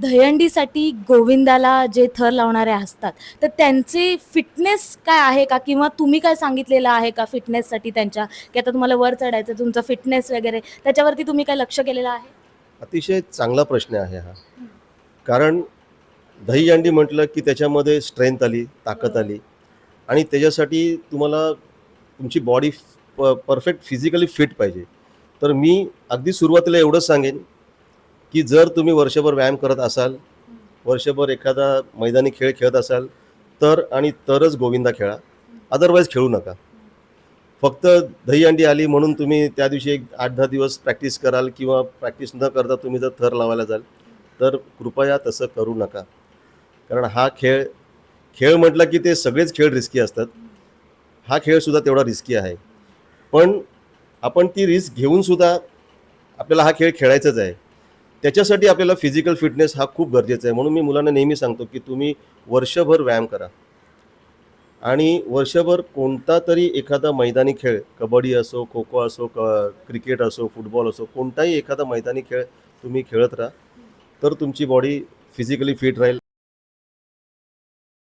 दहीहंडीसाठी गोविंदाला जे थर लावणारे असतात तर त्यांचे फिटनेस काय आहे का? किंवा तुम्ही काय सांगितलेलं आहे का फिटनेससाठी त्यांच्या? की आता तुम्हाला वर चढायचं तुमचं फिटनेस वगैरे त्याच्यावरती तुम्ही काय लक्ष केलेलं आहे? अतिशय चांगला प्रश्न आहे हा. कारण दहीहंडी म्हटलं की त्याच्यामध्ये स्ट्रेंथ आली ताकद आली. आणि त्याच्यासाठी तुम्हाला तुमची बॉडी प परफेक्ट फिजिकली फिट पाहिजे. तर मी अगदी सुरुवातीला एवढंच सांगेन की जर तुम्ही वर्षभर व्यायाम करत असाल वर्षभर एखादा मैदानी खेळ खेळत असाल तर आणि तरच गोविंदा खेळा. अदरवाईज खेळू नका. फक्त दहीहंडी आली म्हणून तुम्ही त्या दिवशी एक आठ दहा दिवस प्रॅक्टिस कराल किंवा प्रॅक्टिस न करता तुम्ही जर थर लावायला जाल तर कृपया तसं करू नका. कारण हा खेळ खेळ म्हटलं की ते सगळेच खेळ रिस्की असतात. हा खेळसुद्धा तेवढा रिस्की आहे. पण आपण ती रिस्क घेऊनसुद्धा आपल्याला हा खेळ खेळायचाच आहे. त्याच्यासाठी आपल्याला फिजिकल फिटनेस हा खूप गरजेचा आहे. म्हणून मी मुलांना नेहमी सांगतो की तुम्ही वर्षभर व्यायाम करा. आणि वर्षभर कोणता तरी एखादा मैदानी खेळ कबड्डी असो खो खो असो क क्रिकेट असो फुटबॉल असो कोणताही एखादा मैदानी खेळ तुम्ही खेळत राहा. तर तुमची बॉडी फिजिकली फिट राहील.